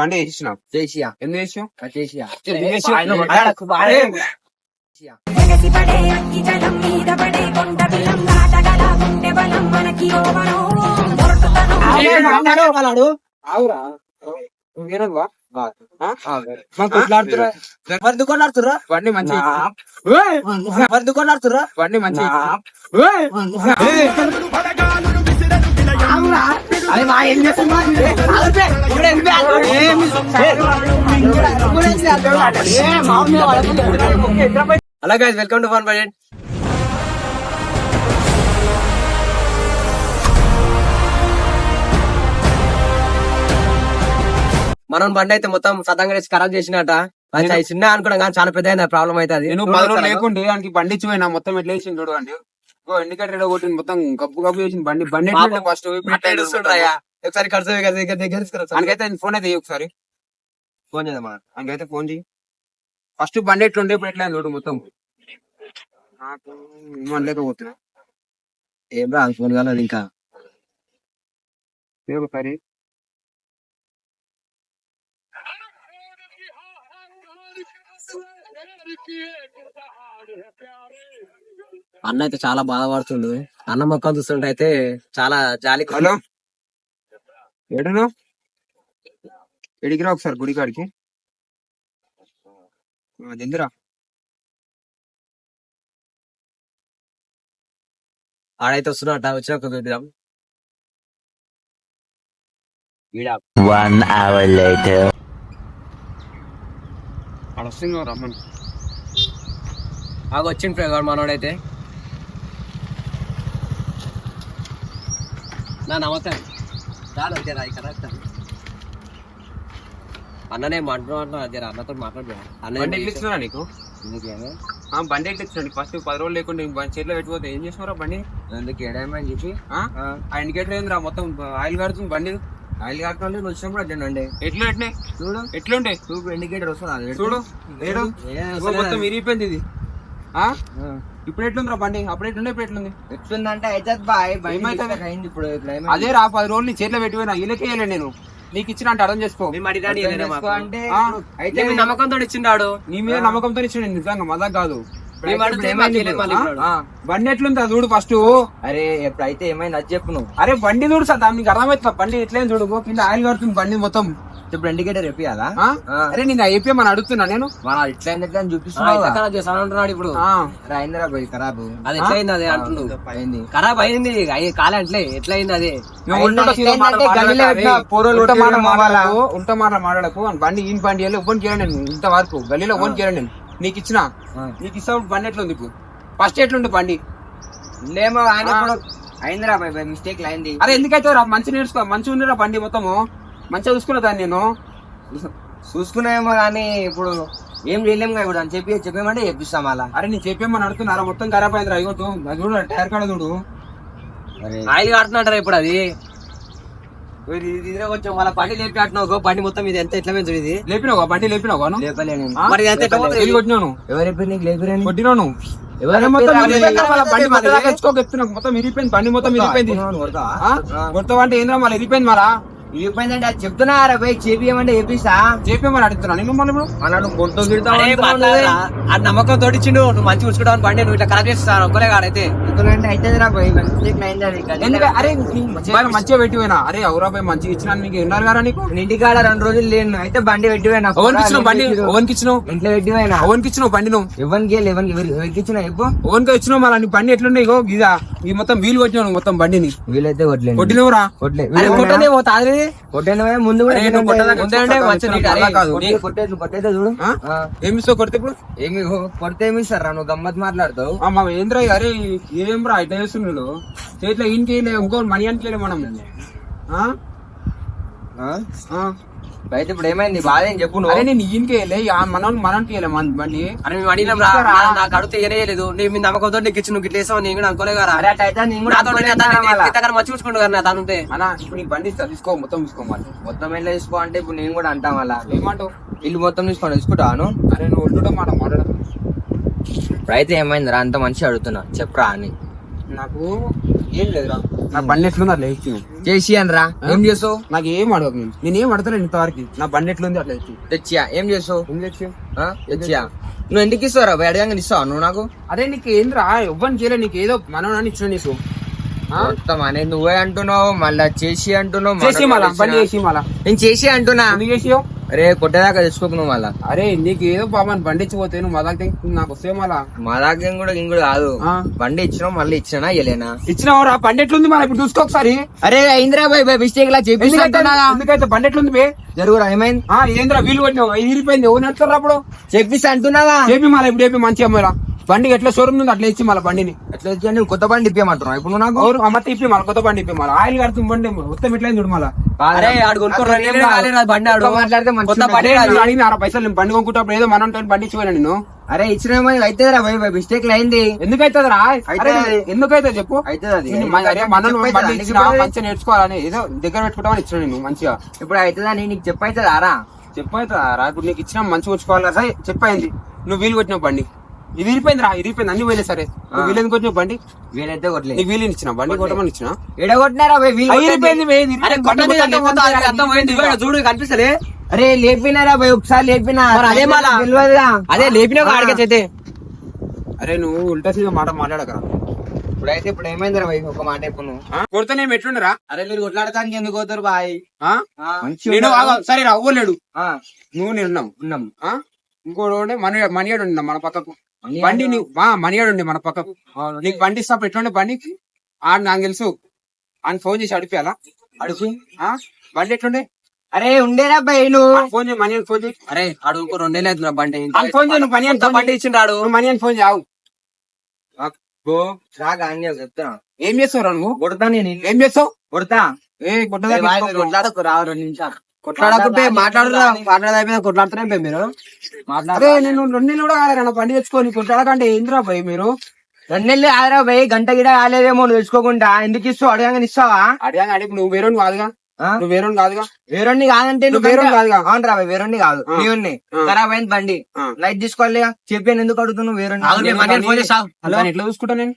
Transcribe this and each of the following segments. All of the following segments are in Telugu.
బండి వేసినాం చేసియా ఎందుకు బండి మంచి ఆడుతుర్రా బండి మంచి hello guys welcome to fun budget మనం బండి అయితే మొత్తం సదంగా వేసి ఖరాబ్ చేసినట. చిన్న అనుకున్నాం కానీ చాలా పెద్ద ప్రాబ్లం అయితే అది నేను పది రోజులు లేకుంటే దానికి బండి ఇచ్చిపోయినా మొత్తం ఎట్లా వేసింది చూడండి ఇండికేటర్ కొట్టింది మొత్తం గబ్బు గబ్బు చేసింది బండి బండి. ఫస్ట్. ఒకసారి ఖర్చు దగ్గర దగ్గర. దానికైతే ఫోన్ అయితే ఒకసారి ఫోన్ చేద్దామా దానికైతే ఫోన్ చేయి ఫస్ట్ బండి ఎట్లుండే ఇప్పుడు ఎట్లా చూడు మొత్తం నాకు లేకపోతున్నా ఏం రా ఫోన్ కాలేదు ఇంకా ఒకసారి అన్న అయితే చాలా బాధపడుతుండు. అన్న మొక్కలు చూస్తుంటే అయితే చాలా జాలి హలో? ఏడను ఎడిగిరా ఒకసారి గుడి కాడికి. జల్దిరా ఆడైతే వస్తున్నట్ట వచ్చి ఒక చూద్దాం One hour later. ఆడ వస్తుంది రమ్మని. ఆగ వచ్చింది ఫ్రెండ్ మనోడైతే. నా నమస్తే. రాను అంతే రా ఇక్కడ. అన్ననే మాట్లాడుతున్నా అదే అన్నతో మాట్లాడు బండి ఎట్లా ఇచ్చినా నీకు? ఆ బండి ఎట్లా ఇచ్చినా ఫస్ట్ పది రోజులు లేకుండా బండి చేతిలో పెట్టిపోతే ఏం చేసినారా బండి? ఎందుకు ఏడేమని చెప్పి? ఆ? ఇండికేటర్ ఏందిరా మొత్తం? ఆయిల్ కాడుతుంది బండి. ఆయిల్ కాకుండా నువ్వు వచ్చినప్పుడు అడ్డండి ఎట్లా ఎట్లే చూడు. ఎట్లుండే? చూపు ఇండికేటర్ వస్తుంది? చూడు. ఏడు. మొత్తం విరిగిపోయింది ఇది. ఇప్పుడు ఎట్లుందిరా బండి? అప్పుడు ఎట్లుండే ఇప్పుడు ఎట్లుంది? ఎట్లుందంటే అయితే బాయ్? అయింది ఇప్పుడు అదే రా పది రోజులు నీ చేతిలో పెట్టిపోయినా వీళ్ళకేయలే నేను. నీకు ఇచ్చిన అంటే అర్థం చేసుకో. అంటే అయితే నమ్మకంతో ఇచ్చిండాడు నీ మీద నమ్మకంతో ఇచ్చిన నేను నిజంగా మజాక్ కాదు. బండి ఎట్లుంది చూడు ఫస్ట్ అరే ఎప్పుడైతే ఏమైంది అది చెప్పు నువ్వు. అరే బండి చూడు సార్ నీకు అర్థమవుతుందా? బండి ఎట్లయింది చూడు కింద ఆయిల్ కడుతుంది బండి మొత్తం. ఇప్పుడు ఇండికేటర్ చెప్పియాలా? ఆ? అరే నేను అయిపోయి అడుగుతున్నా నేను? మన ఇట్లా ఎట్లా అని చూపిస్తున్నాడు? ఇప్పుడు. అయిందిరా పోయి ఖరాబ్. అది ఎట్లా అయింది అదే అంటుండు అయింది ఖరాబ్ అయింది అయ్యి ఎట్లా అయింది అదే? మాట ఎట్లయిందంటే గల్లీలో మాట్లాడకు. ఉంట మాట బండి ఈయన బండి వెళ్ళి చేయను నేను ఇంతవరకు. గల్లీలో చేయను నేను. నీకు ఇచ్చిన. నీకు ఇస్తావు బండి ఎట్లుంది ఇప్పుడు? ఫస్ట్ ఎట్లుంది బండి? లేమో ఆయన అయిందిరా మిస్టేక్ అయింది. అరే ఎందుకైతే మంచి నేర్చుకో మంచిగా ఉందిరా బండి మొత్తము. మంచిగా చూసుకున్నా దాన్ని నేను. చూసుకున్నామో కానీ ఇప్పుడు ఏం చేయలేము కదా ఇప్పుడు అని చెప్పి చెప్పేమంటే చెప్పిస్తాం అలా. అరే నేను చెప్పేమని అడుగుతున్నారా? మొత్తం ఖరాబ్ చూ, అది చూడు టైర్ కాడ చూడు. ఆయిల్ కడుతున్నాడు ఇప్పుడు అది. ఇది కొంచెం వాళ్ళ బండి లేపి బండి మొత్తం ఇది ఎంత ఎట్లా ఇది? లేపినావా బండి లేపినావా? మరి ఎంత నువ్వు. ఎవరు నీకు? లేపిరని అరే మొత్తం రా, బండి మొత్తం కొడతావా? ఏంద్రా మళ్ళీ విరిగిపోయింది మరా ఇరిగిపోయిందంటే అది చెప్తున్నారా? పోయి చేపియమంటే చెప్పిస్తా చెప్పేమని అడుగుతున్నా. నేను అన్నాడు కొడుతూ ఆ నమ్మకం తోడిచ్చిండు నువ్వు మంచి ఉంచుకోవడానికి బండి నువ్వు ఇట్లా కరెక్ట్ చేస్తాను ఒక్కలే కాడైతే అయితే. రా పోయి. అరే మంచిగా పెట్టిపోయినా. అరే అవురా పోయి మంచిగా ఇచ్చిన మీకు ఉన్నారు కదా నీకు? ఇంటికాడ రెండు రోజులు లేను. అయితే బండి పెట్టిపోయినా. ఓవన్కి ఇచ్చినావు బండి? ఓవన్కి ఇచ్చినావు? ఇంట్లో పెట్టిపోయినా. ఓవన్కి ఇచ్చినావు బండి నువ్వు ఎవరికి ఎవరికి ఎవరికి ఇచ్చిన చెప్పు. ఓవన్కి ఇచ్చినావు మళ్ళీ బండి ఎట్లుండే ఇగో ఇదా. ఈ మొత్తం వీలు కొట్టినావు నువ్వు మొత్తం బండిని. వీలైతే కొట్టలేదు కొట్టినవురా కొట్టనే ముందు అంటే చూడు. ఏమి ఇస్తావు కొడితే ఇప్పుడు? ఏమి కొడితే ఏమి ఇస్తారా? నువ్వు గమ్మత్ మాట్లాడతావు. మా ఏంద్రా? అరే ఏం రా ఇట్లా చేస్తున్నాడు చేతిలో వేయలే, ఇంకో మనీ చేయలే మనం. అయితే ఇప్పుడు ఏమైంది? బాధ ఏం చెప్పు నువ్వు. అరే నేను ఈయనకి వేయలే మనం మనకి మన బండి అరే మేము అడిగినాం రా నా- నాకు అడిగితే ఏనేయలేదు నేను మీ నమ్మకంతో నీకు ఇచ్చి నువ్వు వేసావు నేను కూడా అనుకోలే కదా. అరే అట్లా నేను కూడా మంచి చూసుకుంటూ కదా తను ఉంటే. అన్నా ఇప్పుడు నీ బండి ఇస్తా తీసుకో మొత్తం తీసుకో మరి మొత్తం వెళ్ళి తీసుకో అంటే ఇప్పుడు నేను కూడా అంటాం అలా. ఏమంటావు? ఇల్లు మొత్తం తీసుకోండి తీసుకుంటాను అరే నువ్వు మాట మాట్లాడదు ఇప్పుడు అయితే ఏమైంది రా అంత మంచిగా అడుగుతున్నా. చెప్పరా అని. నాకు ఏం లేదురా. నా బండి ఎట్లుంది అట్లా ఇచ్చి చేసి అనరా? ఏం చేస్తావు? నాకు ఏం అడగదు నేను. నేను ఏం అడగలేదు ఇంతవరకు. నా బండి ఎట్లుంది అట్లా ఇచ్చి తెచ్చియా? ఏం చేస్తావు? ఏం తెచ్చి? ఆ? తెచ్చియా? నువ్వు ఇంటికి ఇస్తావురా? అడగంగా ఇస్తావా నువ్వు నాకు? అదే నీకు ఏంద్రా? ఇవ్వని చేయలే నీకు ఏదో మనవని ఇచ్చిన నీకు? మొత్తం అనే నువ్వే అంటున్నావు మళ్ళా చేసి అంటున్నావు చేసి మళ్ళా చేసి మళ్ళా. నేను చేసి అంటున్నా. ఎందుకు చేసినావు? అరే కొట్టేదాకా తెచ్చుకోకు నువ్వు మళ్ళా. అరే నీకు ఏదో పాపని బండి ఇచ్చిపోతే నువ్వు మళ్ళా నాకు వస్తే మళ్ళా? మా దగ్గర కూడా ఇంకోటి కాదు ఆ. బండి ఇచ్చినావు మళ్ళీ ఇచ్చినా ఇయ్యలేనా? ఇచ్చినావురా బండి ఎట్లుంది మన ఇప్పుడు చూసుకో ఒకసారి. అరే అయిందిరా బాయ్ బాయ్ మిస్టేక్ లా చెప్పి ఎందుకైతే బండి ఎట్లుంది బే? జరుగురా ఏమైంది? ఆ ఏంద్రా వీలు కొట్టినావు? ఇరిపోయింది ఎవరు నడుతారు అప్పుడు? చెప్పిస్తా అంటున్నావా? చెప్పి మళ్ళీ ఇప్పుడు చెప్పి మంచిగా మళ్ళా. బండికి ఎట్లా షోరూమ్ ఉంది అట్లా ఇచ్చి మళ్ళీ బండిని? ఎట్లా ఇచ్చా కొత్త బండి ఇప్పమంటున్నావు ఇప్పుడు నువ్వు నాకు ఎవరు ఇప్పి మళ్ళీ కొత్త బండి ఇప్పి మళ్ళీ. ఆయిల్ కడుతుంది బండి మొత్తం ఇట్లా చూడు మళ్ళీ. అరే ఆడు బండి ఆడు. మాట్లాడితే కొత్త బండి అదే నువ్వు అడిగిన అరవై పైసలు బండి కొనుక్కుంటప్పుడు ఏదో మనం బండి ఇచ్చిపోయినా నేను అరే ఇచ్చిన అయితే మిస్టేక్ అయింది. ఎందుకైతే రా అయితే అది. ఎందుకైతే చెప్పు? అయితే బండి మంచిగా నేర్చుకోవాలని ఏదో దగ్గర పెట్టుకుంటామని ఇచ్చిన నేను మంచిగా. ఇప్పుడు అవుతుందా నేను నీకు చెప్పైతుందా రా? చెప్పైతే రా? ఇప్పుడు నీకు ఇచ్చిన మంచిగా ఉంచుకోవాలి? సరే చెప్పయింది నువ్వు వీలు కొట్టినావు బండి. ఇది విరిపోయింది రా ఇరిపోయింది అన్ని పోయినాయి సరే. నువ్వు వీలు ఎందుకు కొట్టినావు బండి. వీలైతే కొట్టలేదు వీలు ఇచ్చిన బండి కొట్టమని ఇచ్చిన వీలు. ఇదిగో చూడు కనిపిస్తలే. అరే లేపినారా బాయ్ ఒకసారి లేపినా. అదే మళ్ళా. తెలియదుగా. అదే లేపిన ఆడికైతే అరే నువ్వు ఉల్టా సీదా మాట మాట్లాడకరా. ఇప్పుడైతే ఇప్పుడు ఏమైందిరా బాయ్ ఒక మాట ఇప్పుడు నువ్వు ఆ? కొడితే నేను ఎట్లుండరా? అరే మీరు కొట్లాడటానికి ఎందుకు పోతారు బాయ్? నేను సరే రా అవ్వలేడు నువ్వు నేను ఉన్నాం. ఉన్నాం? ఇంకోడు మనీ మనియాడు ఉండే మన పక్కకు? బండి నీ మా మన పక్కకు. నీకు బండి ఇస్తాపు ఎట్లుండే బండికి? ఆ నాకు తెలుసు. ఆయన ఫోన్ చేసి అడిపియాలా? అడుగు. ఆ? బండి ఎట్లుండే? అరే ఉండేరా బాయ్ నువ్వు ఫోన్ చేయి మనీ ఫోన్ చేయి. అరే అడుగుకో రెండే లేదు బండి. ఆయన ఫోన్ చేయి నువ్వు మనీ ఎంత బండి ఇచ్చిండాడు మనీ అని ఫోన్ చేయవు రాగా అని ఏం చేస్తావు నువ్వు? కొడతా నేను ఏం చేస్తావు? కొడతా. ఏ కొట్టదా కొట్లాడకు రెండు నిమిషాలు. కొట్లాడకపోతే మాట్లాడరా? మాట్లాడదా కొట్లాడుతూనే పోయి మీరు. అరే నేను రెండు నెలలు కూడా కాలేరా నా బండి తెచ్చుకొని కొట్టాడకంటే ఏందిరా పోయి మీరు? రెండు నెలలు ఆదరా పోయి గంట గిడ కాలేదేమో నువ్వు తెచ్చుకోకుండా. ఎందుకు ఇస్తావు? అడగంగా ఇస్తావా? అడిగా అడిగి నువ్వు వేరే కాదుగా? నువ్వు వేరే కాదుగా? వేరొన్ని కాదంటే నువ్వు వేరొన్ని కాదుగా. అవునరా బాయ్ వేరొన్ని కాదు. ఆ. ఖరాబ్ అయింది బండి. లైట్ తీసుకోవాలి చెప్పాను ఎందుకు అడుగుతున్నావు. దాన్ని ఎట్లా చూసుకుంటా నేను?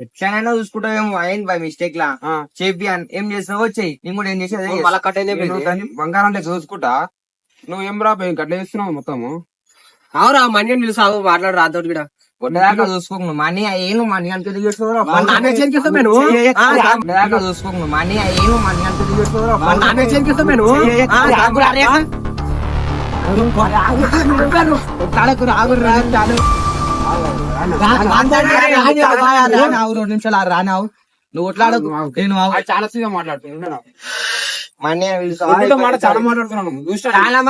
ఎట్లనైనా చూసుకుంటావేమో అయింది బై మిస్టేక్ లా. చెప్పి ఏం చేసినావో చెయ్యి నేను కూడా ఏం చేసేది మళ్ళా కట్ దాన్ని బంగారం లెక్క చూసుకుంటా నువ్వు ఏం రా గట్ల చేస్తున్నావు మొత్తము అవురా మనీ అని పిలుసు ఆగు, మాట్లాడు రాతో కూడా కొట్టదాకా చూసుకోకు మనీ ఏం మనీ అంటే? ఆ, కొట్టదాకా చూసుకోకు మనీ మనీ అంటే రాగు రానావు రెండు నిమిషాలు రానావు నువ్వు నేను చాలా సీదా మాట్లాడుతున్నాను చాలా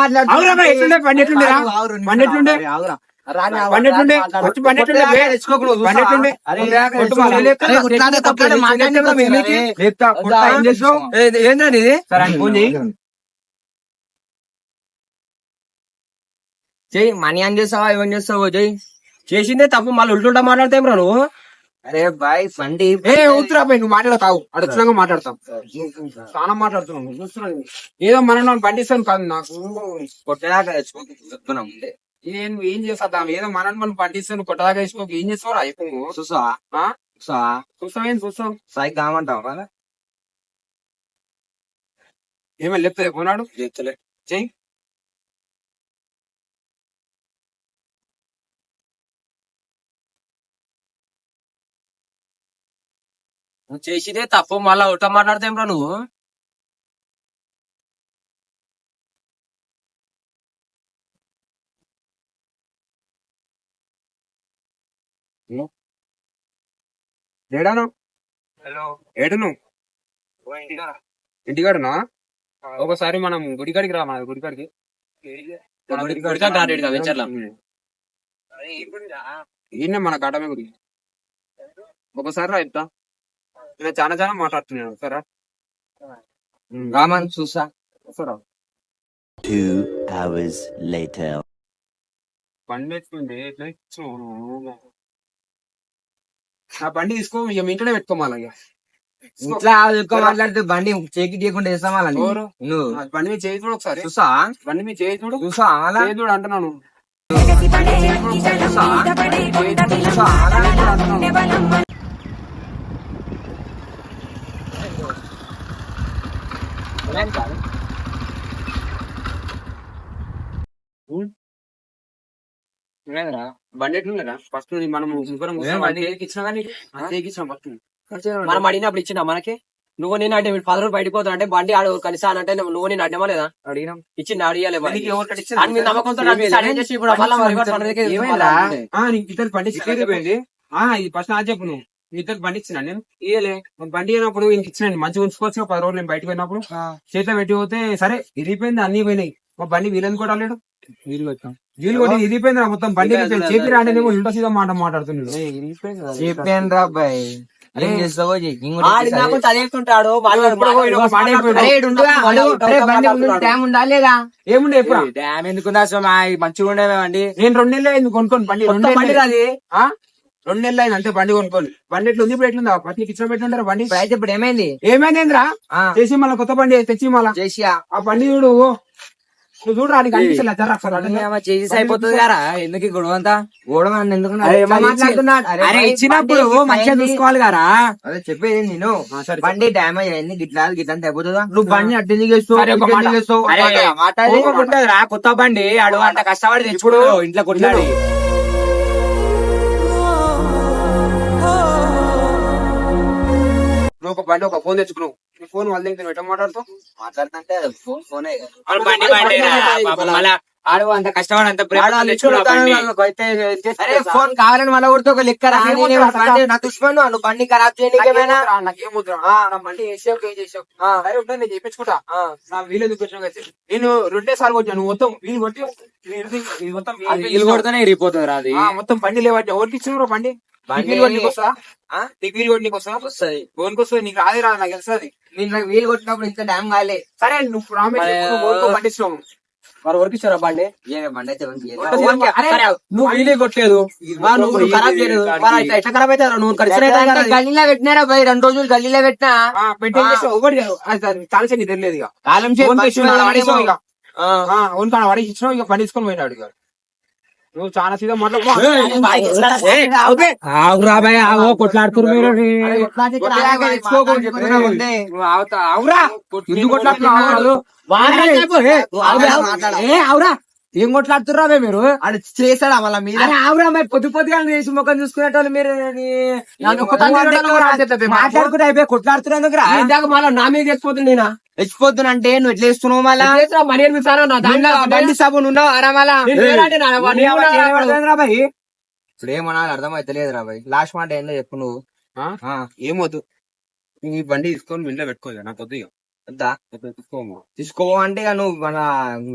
చెయ్యి మనీ అని చేస్తావా ఏమని చేస్తావో చెయ్యి చేసిందే తప్పు మళ్ళీ ఉల్టుంటా మాట్లాడతాం రా నువ్వు? అరే బాయ్ బండి. ఏ ఉత్తరా పోయి నువ్వు మాట్లాడతావు. అడుగుతున్నాగా మాట్లాడతాం. చాలా మాట్లాడుతున్నావు నువ్వు చూస్తున్నావు ఏదో మనం నన్ను బండిస్తాను కాదు నాకు. కొట్టేదాకా చెప్తున్నాం. నేను ఏం చేస్తా ఏదో మనం మనం పండిస్తాను కొట్టదాకా వేసుకోక ఏం చేస్తావు అయిపోయి చూసావా ఆ? చూసావా చూస్తావు ఏం చూస్తావు సాయి కామంటావు కదా ఏమైనా లేపుతా కొన్నాడు? చెప్తలే చెయ్యి. నువ్వు చేసిందే తప్పు మళ్ళా ఉల్టా మాట్లాడతాం రా నువ్వు? ఏడాను ఏడును ఇంటికాడనా? ఒకసారి మనం గుడికాడికి రా మన గుడికాడికి. ఈయన మన కాటమే గుడి ఒకసారి రా చెప్తా. నేను చాలా చాలా మాట్లాడుతున్నాను సరే? రామన్ చూసా వస్తారా Two hours later. బండి ఎట్లా ఇచ్చావు? ఆ బండి తీసుకో ఇక మీ ఇంట్లోనే ఇక. ఇట్లా ఎక్కువ మాట్లాడితే బండి చేకి తీయకుండా వేస్తాం అలా ఎవరు? నువ్వు. ఆ బండి మీద చేయి చూడు ఒకసారి. చూసా? బండి మీద చేయి చూడు. చూసా అలా చేయి చూడు అంటున్నాను. జలం మీద పడే కొండ బిలం నాటగలా గుండె బలం బండి ఎట్లుండరా ఫస్ట్ మనం ముగ్గురం బండి? ఎక్కిచ్చినా కానీ ఫస్ట్ మనం అడిగినప్పుడు ఇచ్చిన మనకి? నువ్వు నేను అంటే పది రోజులు బయటకు పోతా అంటే బండి ఆడు కనీసం అంటే నువ్వు నేను అడ్డమా లేదా? అడిగినాం. ఇచ్చింది అడిగాలి ఇచ్చినా? అని మీ నమ్మకంతో ఇప్పుడు మళ్ళా మరి రివర్స్? ఆ, నీకు ఇద్దరు బండి ఇచ్చిపోయింది ఆ ఇది ఫస్ట్ నా చెప్పు నువ్వు. ఇద్దరు బండి ఇచ్చిన నేను? ఇయ్యలే. బండి అయినప్పుడు ఇంక ఇచ్చిన మంచిగా ఉంచుకోవచ్చు పది రోజులు నేను బయటకు పోయినప్పుడు. చేతిలో పెట్టి పోతే సరే ఇరిగిపోయింది అన్ని పోయినాయి. మా బండి వీలని కూడా లేడు వీలు కొట్టాం వీలు కొట్టి ఇరిగిపోయింది రా మొత్తం బండి ఇరిగిపోయింది. చేతి రాంటేనేమో ఇంటో సీదా మాట మాట్లాడుతున్నాడు. చెప్పాను రా అబ్బాయి చదివేస్తుంటాడు ఏముండే ఎప్పుడు? డ్యామ్ ఎందుకుందా సోమా మంచిగా ఉండేవండి నేను రెండు నెలలు అయింది కొనుక్కోని బండి. రెండు బండి ఆ? రెండు నెలలు అయింది అంతే బండి కొనుక్కోని. బండి ఎట్లుంది ఇప్పుడు ఎట్లుంది? పత్నికి ఇచ్చిన పెట్టుంటారా బండి? అయితే ఇప్పుడు ఏమైంది? ఏమైందేంద్రా? ఆ, చేసి మళ్ళీ కొత్త బండి తెచ్చి మళ్ళా చేసియా ఆ బండి చూడు. నువ్వు చూడు రానికి అనిపిస్తలే జరా ఒకసారి అటు. చేసి అయిపోతుంది కదా. ఎందుకు ఈ గొడవ అంతా గొడవ ఎందుకు అరే, ఎట్లా ఇచ్చినప్పుడు మంచిగా. చూసుకోవాలి కదా. అదే చెప్పేది నేను. బండి డ్యామేజ్ అయింది. గిట్లా గిట్లా అంత అయిపోతుందా? నువ్వు బండి అడ్డు చేస్తావు? కొత్త బండి. ఆడు అంత కష్టపడి తెచ్చుకోడు ఇంట్లో కొట్లాడి. నువ్వు ఒక బండి ఒక ఫోన్ తెచ్చుకున్నావు నీ ఫోన్ వాళ్ళ దగ్గర పెట్ట మాట్లాడుతావు? మాట్లాడుతుంటే ఫోనే ఆడు అంత కష్టపడి అరే ఫోన్ కావాలని మళ్ళీ కొడితే ఒక లెక్క రా. నాకేం నేను నా దుష్మను నువ్వు బండి ఖరాబ్ నేను చేయించుకుంటా వీలు నేను రెండే సార్లు కొట్టాను నువ్వు మొత్తం వీలు కొట్టి మొత్తం వీలు కొడితేనే ఇరిగిపోతుంది అది. ఆ, మొత్తం బండి లేవట్టి ఎవరికి ఇచ్చినారు బండి? వీలు కొట్టి వస్తా ఆ? నీకు వీలు కొట్టి వస్తా వస్తుంది. వస్తుంది నీకు రాదే రాదు నాకు తెలుస్తుంది. నేను నాకు వీలు కొట్టినప్పుడు ఇంత డ్యామ్ కాలే సరే నువ్వు ప్రామిస్ మరి, వరకు ఇచ్చారా బండి? బండి అయితే నువ్వు వీలే కొట్టలేదు. నువ్వు ఖరాబ్ చేయలేదు. ఎట్లా ఖరాబ్ అవుతారు? నువ్వు గల్లీలో పెట్టినారా రెండు రోజులు గల్లీలో పెట్టినా? పెట్టి? ఒకటి నీకు తెలియదు ఇక. కాలం పడేసావు ఇక? కాడ పడేసి ఇచ్చినావు ఇక బండి తీసుకొని పోయినాడు ఇక. నువ్వు చాలా సీదా మాట్లాడు. ఆగురా భయ్ ఆగో కొట్లాడుతున్నారు మీరు కొట్టేదాకా తెచ్చుకోకు, చెప్తున్నా ముందే. నువ్వు ఆగుతా- ఆగురా. ఎందుకు కొట్లాడుతున్నావు? ఆగు. ఏ కొట్లాడుతుర్రా మీరు? అది చేస్తాడా మళ్ళా మీద? అరే ఆవురా మరి పొద్దు పొద్దుగా చేసి ముఖం చూసుకునేటోళ్ళు మీరు అంటే మాట్లాడుకుంటే అయిపోయి ఇందాక మళ్ళీ నా మీద తెచ్చిపోతుంది నేను? తెచ్చిపోతున్నంటే నువ్వు ఎట్లా వేస్తున్నావు మళ్ళా? చేస్తున్నా మరి ఏం ఇస్తానో నా దాంట్లో బండి సభ ఉన్నావు? అరా మళ్ళా? భయ్ ఇప్పుడు ఏమన్నా అర్థమైతలేదు రా బాయ్. లాస్ట్ మాట ఏందో చెప్పు నువ్వు. ఏమొద్దు ఈ బండి తీసుకొని ఇంట్లో పెట్టుకో ఇక నాకు వద్దు ఇక. వద్దా? తీసుకోము అంటే ఇక నువ్వు మన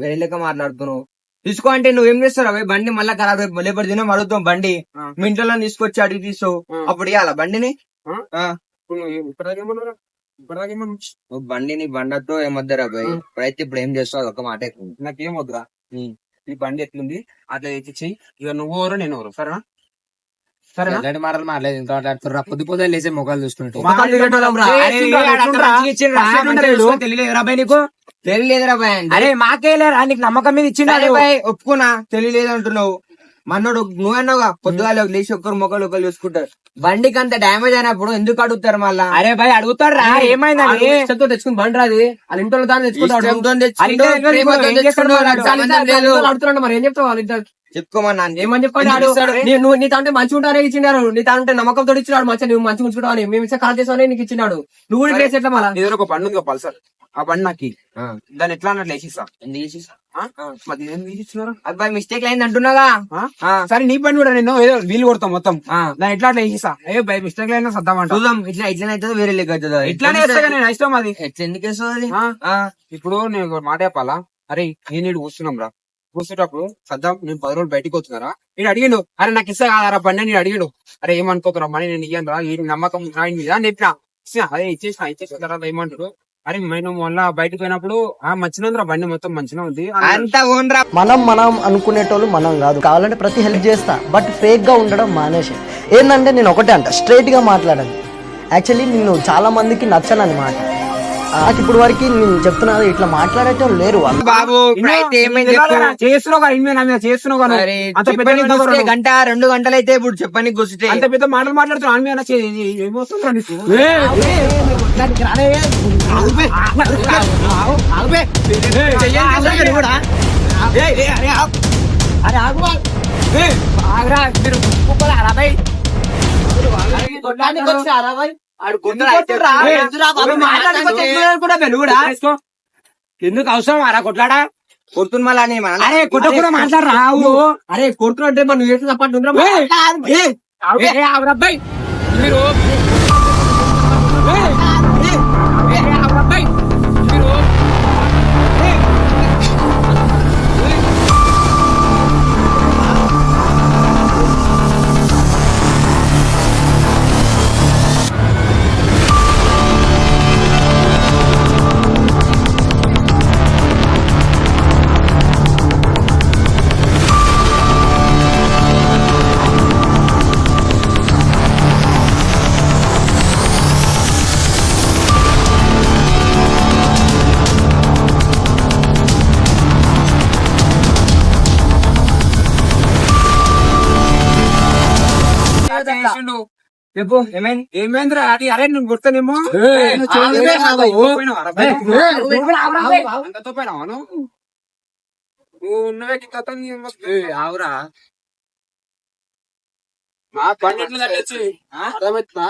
వేరే లెక్క మాట్లాడుతున్నావు. తీసుకో అంటే నువ్వు ఏం చేస్తావు రా బండి మళ్ళా ఖరాబ్ అయిపోయి లేకపోతే దినం అడుగుతాం బండి. మీ ఇంట్లో తీసుకొచ్చి అడిగి తీసుకోవు ఆ. అప్పుడు ఇవ్వాలా బండిని? బండిని బండతో ఏమద్దరా ఉం. ఇప్పుడైతే ఇప్పుడు ఏం చేస్తావు ఒక మాట. నాకేం వద్దురా. ఈ బండి ఎట్లుంది? అట్లా తెచ్చి ఇక నువ్వు నేను ఎవరు సరేనా? ఎలాంటి మాటలు మాట్లాడలేదు. ఇంత మాట్లాడుతుర్రా పొద్దు పొద్దు లేసే మొక్కలు చూసుకుంటూ తెలియలేదురా భయ్ నీకు? తెలియలేదురా బాయ్ అంటే. అరే మాకే లేరా? నీకు నమ్మకం మీద సరే ఇచ్చిండు బాయ్ ఒప్పుకున్నా. తెలియలేదు అంటున్నావు మనోడు నువ్వన్నావుగా పొద్దుగాల లేచి ఒక్కరు మొక్కలు ఒకరు చూసుకుంటారు. బండికి అంత డ్యామేజ్ అయినప్పుడు ఎందుకు అడుగుతారు మళ్ళా? అరే భయ్ అడుగుతాడు రా ఏమైందని ఇష్టంతో తెచ్చుకుని బండి రాది. వాళ్ళ ఇంట్లో దాన్ని తెచ్చుకుంటాడు. మరి. ఏం చెప్తావు? వాళ్ళ ఇంట్లో చెప్పుకోమన్నా ఏమని చెప్పాడు నువ్వు నీ తంటే మంచిగా ఉంటానే ఇచ్చినాడు నీ తంటే నమ్మకంతో ఇచ్చినాడు మంచిగా నువ్వు మంచిగా ఉంచుకుంటావు అని. మేము ఇచ్చే కాల్ చేసావు నీకు ఇచ్చినాడు. నువ్వు కూడా ఇట్లా ఎట్లా మళ్ళా దగ్గర ఒక బండి ఉంది పల్సర్ ఆ బండి నాకు. దాన్ని ఎట్లా అన్నట్లు వేసిస్తా. ఎందుకు ఇదేం తీసిచ్చినారు అబ్బాయి మిస్టేక్ అయింది అంటున్నాగా. సరే నీ బండి కూడా నేను ఏదో వీలు కొడతాం మొత్తం. దాన్ని ఎట్లా అట్లా వేసిస్తా? ఏ బై మిస్టేక్ అయినా సర్దామంట చూద్దాం. ఇట్లా ఇట్లనే అవుతుందో వేరే లెక్క అవుతుందో? ఇట్లానే వేస్తా నేను ఇష్టం అది. ఎట్లా ఎందుకు వేస్తుంది అది. ఇప్పుడు నేను మాట చెప్పాలా? అరే నేను ఇటు కూర్చున్నాం రా. కూర్చునేటప్పుడు సద్దాం నేను పది రోజులు బయటకు వస్తున్నారా నేను అడిగిండు అరే నాకు ఇస్తా కాదారా బండి నేను అడిగిండు. అరే ఏమనుకోకురా మనీ నేను ఇయ్యను రా ఈ నమ్మకం నా మీద? అని చెప్పిన. అదే ఇచ్చేసిన ఇచ్చేసిన తర్వాత ఏమంటాడు అరే నేను మొన్న బయటకు పోయినప్పుడు ఆ మంచిగా ఉందిరా బండి మొత్తం మంచిగా ఉంది. అంత ఓన్ రా మనం మనం అనుకునేటోళ్ళు మనం కాదు. కావాలంటే ప్రతి హెల్ప్ చేస్తా బట్ ఫేక్గా ఉండడం మానేసి ఏంటంటే నేను ఒకటే అంట స్ట్రైట్గా మాట్లాడండి యాక్చువల్లీ నేను చాలా మందికి నచ్చను అనమాట నాకు ఇప్పుడు వరకు నేను చెప్తున్నా ఇట్లా మాట్లాడేటోళ్ళు లేరు వాళ్ళు. బాబు చేస్తున్నావు అరే, గంట రెండు గంటలు అయితే ఇప్పుడు చెప్పని గుస్తే అంత పెద్ద మాటలు మాట్లాడుతున్నావు అని మీద ఏమవుతుందా నీకు? ఎందుకు అవసరం? అరా కొట్లాడా? కొడుతున్న మళ్ళా నీ మన అరే కొట్ట కూడా మాట్లాడరా? అరే కొట్టు అంటే మనం ఏడు తప్పట్టు మీరు చెప్పు ఏమైంది? ఏమైందిరా? అది అరే నువ్వు గుర్తనేమో అంతతో పోయినావా? నువ్వు? నువ్వు ఉన్నవే కింద ఆవురా మా పండిట్లు అర్థమవుతుందా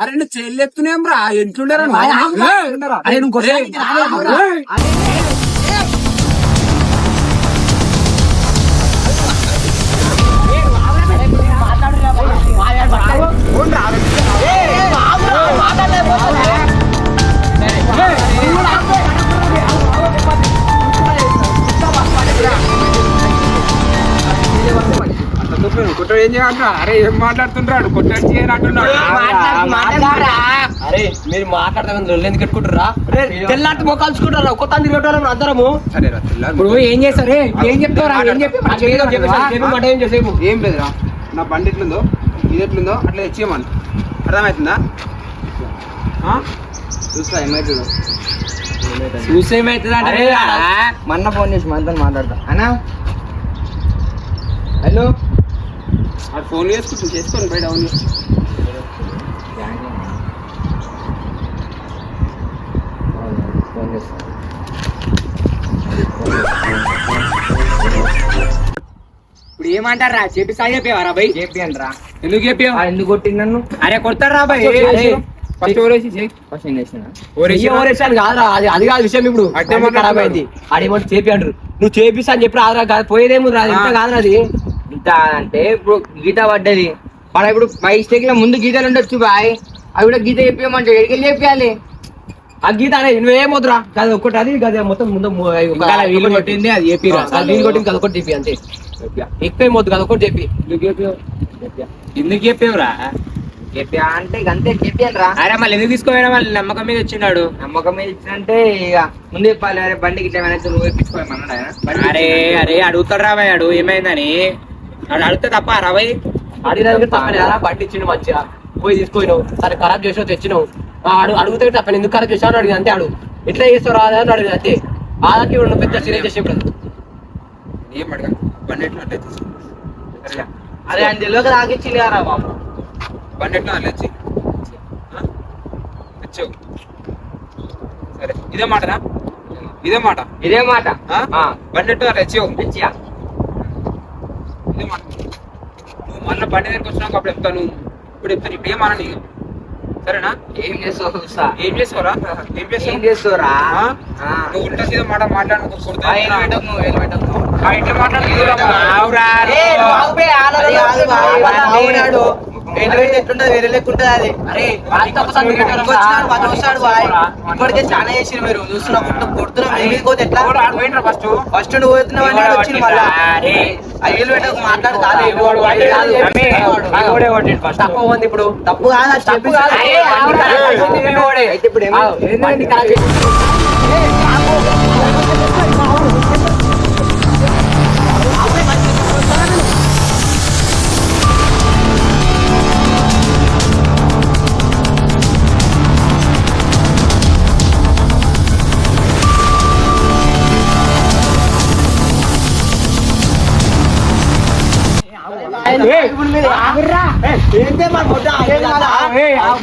అరే నువ్వు రా ఎంట్లుండరా అరే ఏం చేయాలంటా అరే ఏం మాట్లాడుతుండ్రాడు కొట్టాడు చేయని అరే మీరు మాట్లాడతామని రొల్లు ఎందుకు పెట్టుకుంటారా తెల్లాంటి మొక్కలుచుకుంటారా కొత్త తిరిగేటోళ్ళం అందరము సరే ఇప్పుడు ఏం చేస్తారు ఏం చెప్తారా ఏం చెప్పి. ఏం చేసేపు ఏం లేదురా. నా బండి ఎట్లుందో? ఇది ఎట్లుందో అట్లా తెచ్చేయమని. అర్థమవుతుందా? చూస్తా ఏమవుతుందో చూసేమైతుంది మొన్న ఫోన్ చేసి మనతో మాట్లాడతా. అన్నా? హలో? అది ఫోన్ చేసుకుంటు చేసుకోండి బయట అవును ఫోన్ చేస్తా. ఏమంటారా చెప్పి సాయి చెప్పేవారా బై? చెప్పాను రా ఎందుకు చెప్పావు? ఎందుకు కొట్టింది నన్ను? అరే కొడతారా ఫస్ట్ ఓరేసి ఫస్ట్ ఓరేసి ఓరేసాను కాదురా అది అది కాదు విషయం ఇప్పుడు. అట్టే ఖరాబ్ అయింది. ఆడేమో చేపి అంటారు నువ్వు చేపిస్తా అని చెప్పి రాదురా కాదు పోయేదేమో రాదు ఇంత కాదురా అది. గీత అంటే ఇప్పుడు గీత పడ్డది. మన ఇప్పుడు మైస్టేక్లో ముందు గీతలు ఉండొచ్చు బాయ్. అవి కూడా గీత చెప్పమంటే ఎడికెళ్ళి చెప్పాలి ఆ గీత అనే నువ్వేమొద్దురా కాదు ఒక్కటి అది కాదు మొత్తం ముందు ము- కొట్టింది, అది చెప్పిరా. వీలు కొట్టింది కదా ఒకటి చెప్పి అంతే. ఎక్కువ కదా ఒకటి చెప్పి. ఎందుకు చెప్పేవురా? చెప్పా అంటే అంతే చెప్పాను రా. అరే మళ్ళీ ఎందుకు తీసుకోపోయినా? మళ్ళీ నమ్మకం మీద వచ్చినాడు నమ్మకం మీద ఇచ్చినంటే ఇక ముందు చెప్పాలి అరే బండికి ఇట్లా ఏమైనా నువ్వు ఇప్పించుకోమన్నాడు ఆయన? అరే అరే అడుగుతాడు అడు ఏమైందని? అడు అడిగితే తప్ప రాబాయ్ అడిగిన తప్పని బండి ఇచ్చిండు మంచిగా. పోయి తీసుకుపోయినావు సరే ఖరాబ్ చేసావు తెచ్చినావు. అడుగు అడుగుతే తప్పని ఎందుకు ఖరాబ్ చేసావు అని అడిగి అంతే అడుగు ఎట్లా చేస్తావు రాదా అని అడిగి అంతే. ఆదాకి పెద్ద సీరియస్ చేసే ఏం అడగా బండి ఎట్లా అంటే తీసుకో. సరేలే. అరే ఆయన తెలియక తాగిచ్చింది కదా బాబు. బండి ఎట్లా అలా వచ్చి వచ్చావు సరే ఇదే మాటనా? ఇదే మాట? ఇదే మాట. బండి ఎట్లా అలా వచ్చావు తెచ్చియా? ఇదే మాట. నువ్వు మళ్ళీ బండి దగ్గరికి వచ్చినాక అప్పుడు చెప్తాను. ఇప్పుడు చెప్తాను. ఇప్పుడు ఏమన్నా నీకు సరేనా? ఏం చేస్తావు ఏం చేస్తావురా? ఏం ఏం చేస్తావురా. నువ్వు ఉల్టా సీదా మాట మాట్లాడు నువ్వు, వేరే లెక్క అది బాయ్. ఇప్పటికే చాలా చేసిరు మీరు చూస్తున్నా కొట్టు పోతే ఎట్లా ఫస్ట్ ఫస్ట్ నువ్వు పోతున్నావు అని అయ్యలు పెట్టకు మాట్లాడు కాదు కాదు. ఉంది ఇప్పుడు తప్పు కాదు అది తప్పు కాదు. ఇప్పుడు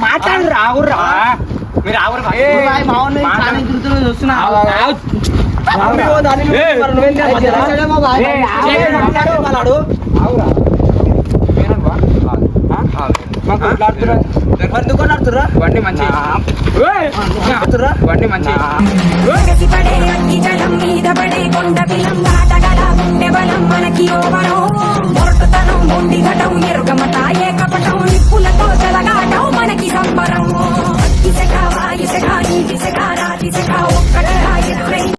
మాట్లాడు రావురా మీరు ఎదురుతున్నాడు, చూస్తున్నా. మీరు బండి మంచి బండి మంచి మనకి ఓవరం. మొరటుతనం గుండి ఘటం ఎరుగమట ఏకపటం నిప్పులతో చెలగాటం మనకి సంబరం. ఇసగా ఇసగా నీ ఇసగా రాజి ఇసగా ఒక్కటిగా ఎదురై.